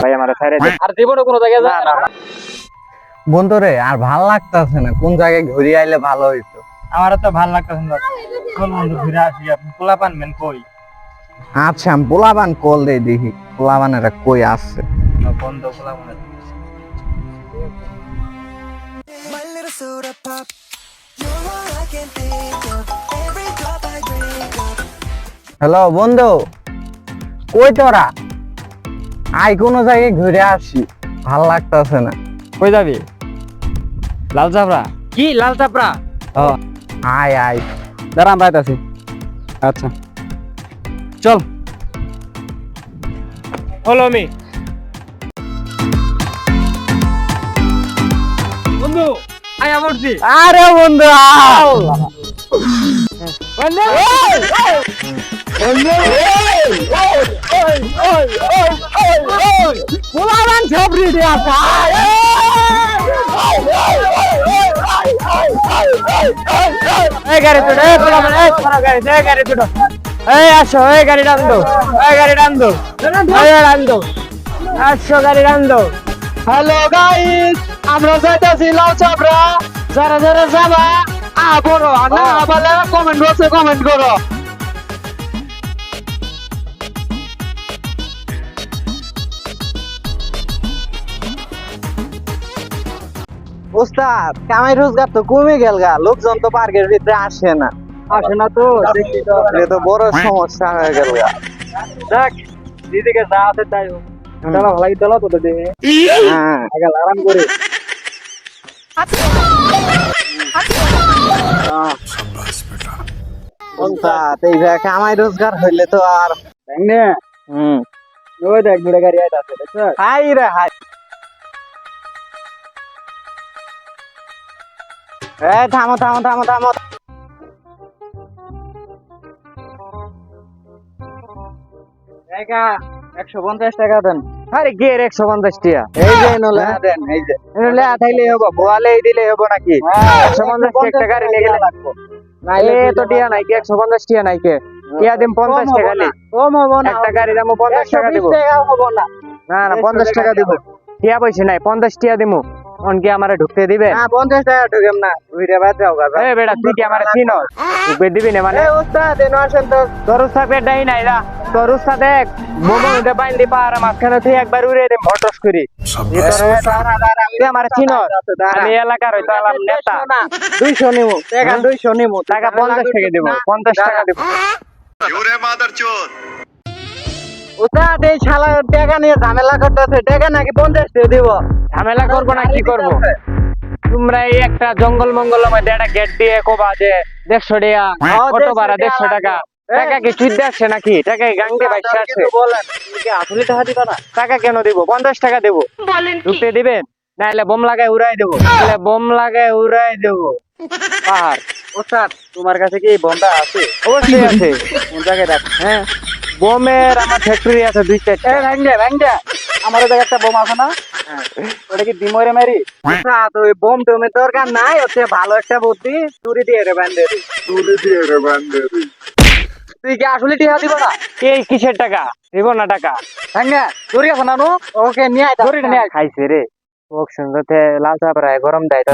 ভাই আমার দে। আর জীবনে কোনো জায়গায় যায় না বন্ধু আর ভালো লাগতাছে না? কোন জায়গায় ঘুরে আইলে ভালো হইতো? আমার তো ভালো লাগতেছে না। কোন বন্ধু ঘুরে আসি আপনি? পোলা পানবেন কই? আচ্ছা আমি পোলাবান কল দিয়ে দেখি। পোলাবানেরা কই আসছে বন্ধ পোলা মনে my little soda pop. You're all I can think of. Hello বন্ধু কই তোরা? আই কোনো জায়গায় ঘুরে আসি ভালো লাগতাছে না। কই যাবি? লাল চাপড়া। কি লাল চাপড়া? ও আয় আয়। দাঁড়া আমরা আছি আচ্ছা। চল। ফলো মি বন্ধু আই আমরছি আরে বন্ধু আও বন্ধু! আসা এই গাড়ি টান দো এই গাড়ি টান দো টান দো আসো গাড়ি টান দো হ্যালো গাইস আমরা যাইতাছি লাউ চাপড়া। যারা যারা যাবা আ না বলে কমেন্ট বক্সে কমেন্ট করো। ওস্তাদ কামাই রোজগার তো কমে গেল গা। লোকজন তো পার্কের ভিতরে আসে না। আসে না তো দেখি তো। বড় সমস্যা হয়ে গেল গা। দেখ দিদিকে যা আছে তাই হোক। চলো চলো তো হ্যাঁ। আরাম করে। ওস্তাদ এই যে কামাই রোজগার হইলে তো আর দেখ হুম। ওই দেখ বুড়ে গাড়ি দেখছ? হাই রে হাই। এ থামো থামো থামো থামো। একা একশো পঞ্চাশ টাকা দেন। আরে কে রে একশো পঞ্চাশ টিয়া। এই যে নলে দেন এই যে। নইলে থাইলে হব বোয়ালে দিলে হব নাকি? একশো পঞ্চাশ টি একটা গাড়ি নিয়ে গেলে লাগবো। নাইলে তো টিয়া নাই কি? একশো পঞ্চাশ টিয়া নাই কে? টিয়া দিম পঞ্চাশ টাকা লি কম হব না। একটা গাড়ি দাম পঞ্চাশ টাকা দিব। না। না না পঞ্চাশ টাকা দিব। টিয়া পয়সা নাই পঞ্চাশ টিয়া দিমু। অনকি আমারে ঢুকতে দিবে না পঞ্চাশ টাকা ঢুকেম না। উইরে বাদ যাও গাজা এ বেটা তুই কি আমারে চিনস? ঢুকবে দিবি না মানে? এ উস্তাদ এনো আসেন তো। তোর উস্তাদ পেটাই নাই না তোর উস্তাদ দেখ মোমো উঠে বাইন দি পার মাঝখানে তুই একবার উড়ে দে ভটস করি। তুই আমারে চিনস? আমি এলাকার হইতো আলাম নেতা। দুইশো নিমু টাকা দুইশো নিমু। টাকা পঞ্চাশ টাকা দিব পঞ্চাশ টাকা দিব। Jure motherchode. এই শালা টাকা নিয়ে ঝামেলা করতেছে। টাকা নাকি পঞ্চাশ টাকা দিব। ঝামেলা করব না কি করব? তোমরা এই একটা জঙ্গল মঙ্গলের মধ্যে একটা গেট দিয়ে কোবা যে দেড়শো টাকা অটো ভাড়া দেড়শো টাকা? টাকা কি চুদ্দে আসছে নাকি? টাকা গাঙ্গে বাইশে আসছে? আসলে টাকা দিবা না? টাকা কেন দিব? পঞ্চাশ টাকা দেবো। ঢুকতে দিবেন? নাহলে বোম লাগায় উড়াই দেবো। নাহলে বোম লাগায় উড়াই দেবো। পাহাড়। উস্তাদ তোমার কাছে কি এই বোমটা আছে? অবশ্যই আছে। কোন জায়গায় রাখ? হ্যাঁ। বোমের আমার ফ্যাক্টরি আছে দুই এ চারটা ভাঙ্গে ভাঙ্গে আমার ওই একটা বোম আছে না? ওটা কি ডিমরে মারি? উস্তাদ ওই বোম টোমের দরকার নাই হচ্ছে ভালো একটা বুদ্ধি চুরি দিয়ে রে বান্ধে চুরি দিয়ে রে বান্ধে তুই কি আসলে টিহা দিব না? এই কিসের টাকা? দিব না টাকা? ভাঙ্গে চুরি আছে না ওকে নিয়ে আয় চুরি নিয়ে আয়। খাইছে রে। ওক সুন্দরতে লাল চা প্রায় গরম দেয় তো।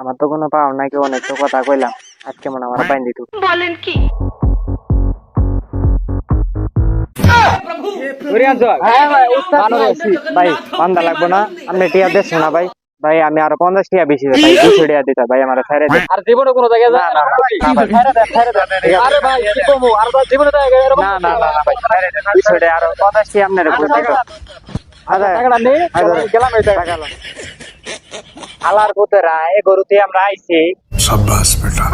আমার তো কোনো পাও নাকি অনেক তো কথা কইলাম। আজকে মনে আমার পাইন দিত চুরি আনছো হ্যাঁ ভাই বান্দা লাগবো না। আপনি টিয়া দেশ না ভাই। ভাই আমি আরও পঞ্চাশ টিয়া বেশি ভাই। দুশো টিয়া দিতে ভাই আমার ছেড়ে দেন আর জীবনে কোনো জায়গায় না, না, না, না, ভাই। ছেড়ে দেন ছেড়ে দেন আরে ভাই কি কমু? আর জীবনে না না না না ভাই ছেড়ে দেন দুশো টিয়া আরও পঞ্চাশ টিয়া আপনার আচ্ছা টাকাটা নেই। গেলাম এই জায়গায়। টাকা লো। আলার পুতেরা এ গরুতে আমরা আইছি। Shabbas beta.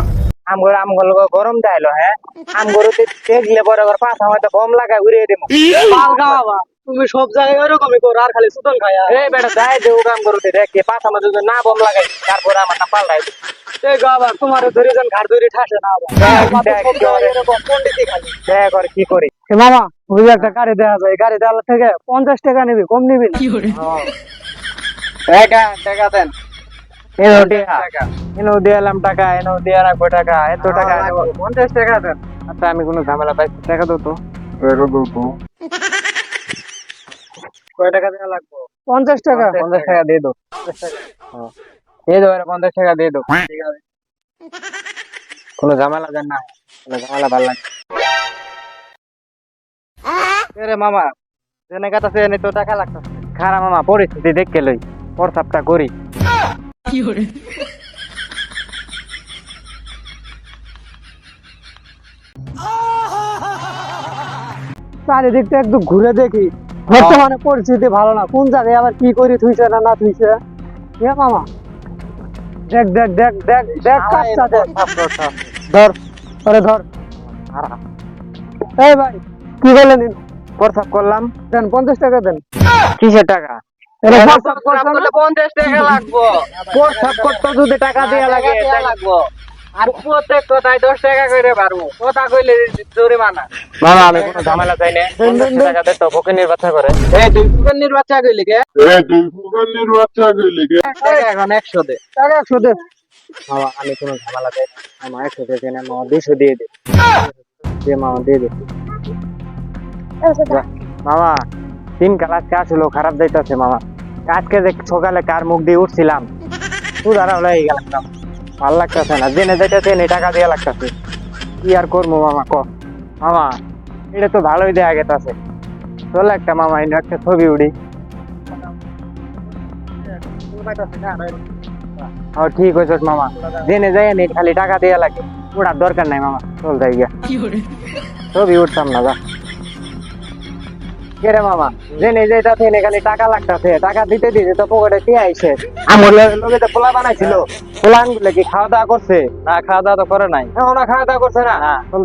আমগর আমগর গরম দেয়লো হ্যাঁ? আমগরুতে দেখলে পরে আবার পাঁচ আমাদের বম লাগায় উড়িয়ে দেবো। পালগা বাবা তুমি সব জায়গায় ওরকমই করো আর খালি সুতন খায়া এই বেটা যাই দেবো কাম করতে দেখে পাঁচ আমাদের যদি না বম লাগাই তারপরে আমার না পাল্টাই। এই আবার তোমার ধরে যান ঘাট ধরে ঠাসে না দেখ, করে। আর কি করি। মামা ওই একটা গাড়ি দেওয়া যায় গাড়ি দেওয়ার থেকে পঞ্চাশ টাকা নিবি কম নিবি টাকা টাকা দেন। দিয়া। দিয়ালাম টাকা এনো দিয়া রাখব টাকা এত টাকা পঞ্চাশ টাকা দেন। আচ্ছা আমি কোনো ঝামেলা পাইছি টাকা তো। কয় টাকা দেওয়া লাগবে? পঞ্চাশ টাকা। পঞ্চাশ টাকা। দিয়ে হ্যাঁ। দিয়ে পঞ্চাশ টাকা দিয়ে দাও। ঠিক আছে। কোনো ঝামেলা দেন না। কোনো ঝামেলা ভালো লাগে। রে মামা জেনে কাটাছে এনে তো টাকা লাগতেছে। খারাপ মামা পরিস্থিতি দেখে লই। প্রস্তাবটা করি। চারিদিকটা একটু ঘুরে দেখি। বর্তমানে পরিস্থিতি ভালো না। কোন জায়গায় আবার কি করে থুইছে না না থুইছে? এ মামা। দেখ দেখ দেখ দেখ দেখ কাজটা দেখ। ধর আরে ধর। এই ভাই কি বলেন প্রস্তাব করলাম। দেন পঞ্চাশ টাকা দেন। কিসের টাকা? পঞ্চাশ টাকা লাগবো। প্রস্তাব করতে যদি টাকা দেওয়া লাগে লাগবো। আর প্রত্যেক কথায় দশ টাকা করে পারব কথা কইলে জরিমানা। আমি কোনো ঝামেলা চাই না। তো করে। এই তুই কইলি কে? এখন একশো দে। টাকা একশো দে। আমি কোনো ঝামেলা চাই না। মামা একশো দিয়ে দেন মামা দুশো দিয়ে দে। দে মামা দিয়ে দে। যা, তিন কাল আজকে আসলো খারাপ যাইতেছে মামা। আজকে যে সকালে কার মুখ দিয়ে উঠছিলাম সুদারা হয়ে গেলাম ভালো লাগতেছে না জেনে যাইতেছে নে টাকা দিয়ে লাগতেছে। কি আর করব মামা ক? মামা এটা তো ভালোই দেয়া গেতাছে। চল একটা মামা এনে একটা ছবি উড়ি। ও ঠিক হয়েছে মামা। জেনে যাই নে খালি টাকা দেয়া লাগে। ওটার দরকার নাই মামা চল যাই গিয়া। ছবি উঠতাম না যা। কে রে মামা? জেনে যাইতাছে নে খালি টাকা লাগতাছে টাকা দিতে দিতে তো পকেটে আইছে। আমার তো পোলা বানাইছিল পোলানগুলো কি খাওয়া দাওয়া করছে? না খাওয়া দাওয়া তো করে নাই। ওনা খাওয়া দাওয়া করছে না?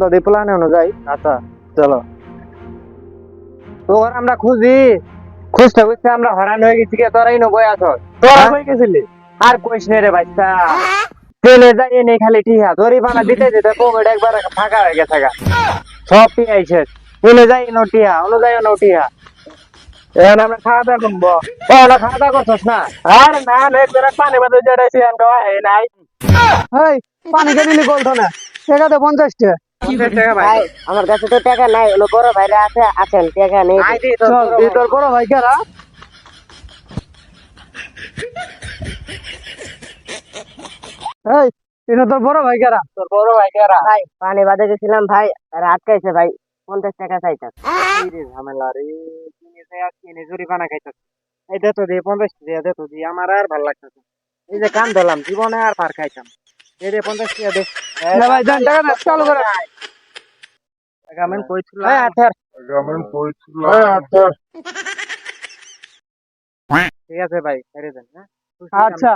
তো দি পোলানে অনুযায়ী আচ্ছা। চলো। তো ওর আমরা খুঁজি। খুঁজতে খুঁজতে আমরা হরান হয়ে গেছি কে তোরাই নো বই আছো তোরা হ্যাঁ? কই গেছিলি? আর কইস নে রে বাচ্চা। তেলে যাই নে খালি টিহা। জরিমানা দিতে দিতে পকেট একবার ফাঁকা হয়ে গেছে সব টিহাইছে তেলে যাই নো টিহা অনুযায়ী নো টিহা এখন আমরা খাওয়া দাওয়া করব। ও না খাওয়া দাওয়া করছস না? আরে না না একবার পানি বাদে জড়াইছি খাওয়া হয় নাই। এই পানি কে দিলি বলতো না টাকা দে পঞ্চাশ টাকা ভাই? আমার কাছে তো টাকা নাই হলো বড় ভাইরা আছে আছেন টাকা নেই। তোর চল দি তোর বড় ভাই কারা এই এটা তোর বড় ভাই কারা তোর বড় ভাই কেরা ভাই পানি বাদে গেছিলাম ভাই আর আটকাইছে ভাই। পঞ্চাশ টাকা চাইতাম ঝামেলা রে কিনে আর কিনে জরিমানা খাইতাছ। এই দে তো দি পঞ্চাশ টাকা দে তো দি আমার আর ভালো লাগতেছে এই যে কান ধরলাম জীবনে আর পার খাইতাম এই রে পঞ্চাশ টাকা দে। ভাই দেন টাকা দেন চালু করে গামেন কইছিলাম এই আচ্ছা ঠিক আছে ভাই ছেড়ে দেন হ্যাঁ। আচ্ছা।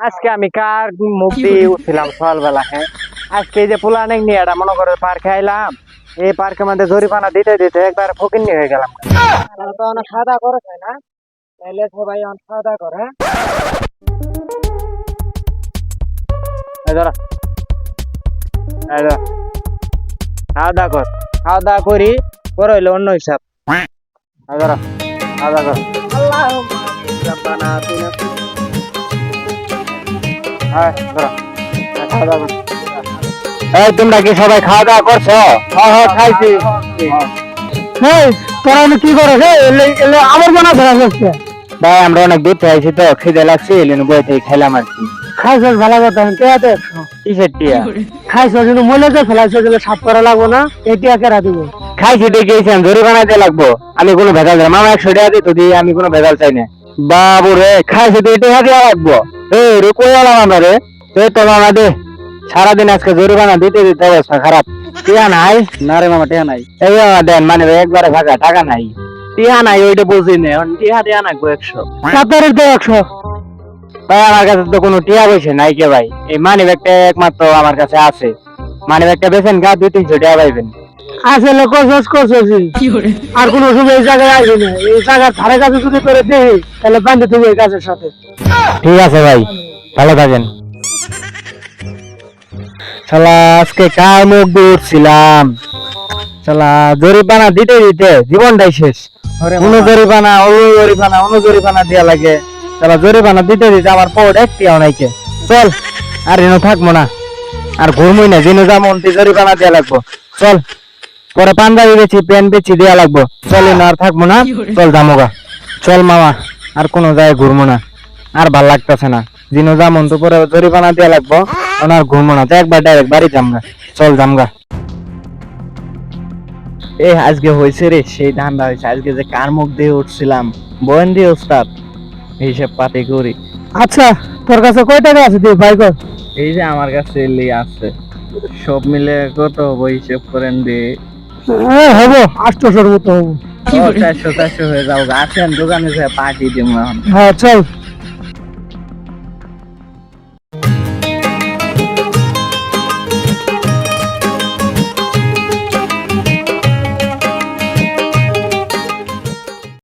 আজকে আমি কার মুখ দিয়ে উঠছিলাম সকালবেলা হ্যাঁ? আজকে যে যে পুলানেক নিয়ে এটা মনে করে পার্ক খাইলাম এই পার্কের মধ্যে জরিমানা দিতে দিতে একবার ফকির হয়ে গেলাম তো অনেক খাওয়া দাওয়া করে না তাহলে সবাই অনেক দাওয়া করে ধরো। ধরো। খাওয়া দাওয়া কর খাওয়া দাওয়া করি পরে হইলে অন্য হিসাব এই খাওয়া দাওয়া কর হ্যাঁ, ধরো। খাওয়া দাওয়া কর। এই তোমরা কি সবাই খাওয়া দাওয়া করছ? হ্যাঁ হ্যাঁ খাইছি। এই তোরা কি করে হে এলে এলে আমার মনে ধরা যাচ্ছে। ভাই আমরা অনেক দূর থেকে তো খিদে লাগছে এলেন বই থেকে খেলাম আর কি। খাইছস ভালো কথা কিসের টিয়া? খাইছস কিন্তু মলে তো ফেলাইছস গেলে সাফ করা লাগবো না এটিয়া কেরা দিব। খাইছি দেখে গেছিলাম জরিমানা দিয়ে লাগবো। আমি কোনো ভেজাল দিলাম মামা একশো টাকা দিয়ে আমি কোনো ভেজাল চাই না। বাবু রে খাইছি তো এটা দিয়ে লাগবো। এই রে কই আমরা রে এই তো মামা দে। সারাদিন আজকে জরিমানা দিতে দিতে অবস্থা খারাপ। টিয়া নাই? না রে মামা টিয়া নাই। এই মামা দেন মানে একবারে ফাঁকা টাকা নাই। টিয়া নাই ওইটা বুঝি না। এখন টিয়া টিয়া না একশো। সাতারের তো একশো। ভাই আমার কাছে তো কোনো টিয়া পয়সা নাই কে ভাই। এই মানি ব্যাগটা একমাত্র আমার কাছে আছে। মানি ব্যাগটা বেছেন গা দুই তিনশো টাকা পাইবেন। আছে আসলে কোশস কোশস আর কোনো সময় এই জায়গায় আসবে না। এই জায়গার ধারে কাছে যদি করে দেই তাহলে বান্ধে তুমি এই কাজের সাথে। ঠিক আছে ভাই ভালো থাকেন। শালা আজকে কার মুখ দিয়ে উঠছিলাম শালা জরিপানা দিতে দিতে জীবনটাই শেষ। অনু জরিপানা অনু জরিপানা অনু জরিপানা দিয়া লাগে। শালা জরিপানা দিতে দিতে আমার পকেট একটিও নাইকে চল আর এনে থাকব না। আর ঘুরমই না জিনু যা মন্ত্রী জরিমানা দেওয়া লাগবো। চল পরে পাঞ্জাবি বেচি প্যান্ট বেচি দেওয়া লাগবো। চল না আর থাকব না। চল জামোগা চল মামা আর কোনো জায়গায় ঘুরবো না। আর ভালো লাগতেছে না। জিনু যা মন তো পরে জরিমানা দেওয়া লাগবো। আর ঘুরবো না তো একবার ডাইরেক্ট বাড়ি জামগা চল জামগা এ আজকে হয়েছে রে সেই ধান্দা হয়েছে আজকে যে কার মুখ দিয়ে উঠছিলাম বয়েন দিয়ে ওস্তাদ হিসেব পাতি করি। আচ্ছা তোর কাছে কয় টাকা আছে তুই ভাই কর। এই যে আমার কাছে এলি আছে। সব মিলে কত হব হিসেব করেন দিয়ে হব আটশোশোর মতো হব। চারশো চারশো হয়ে যাও আসেন দোকানে যে পার্টি দিব হ্যাঁ চল।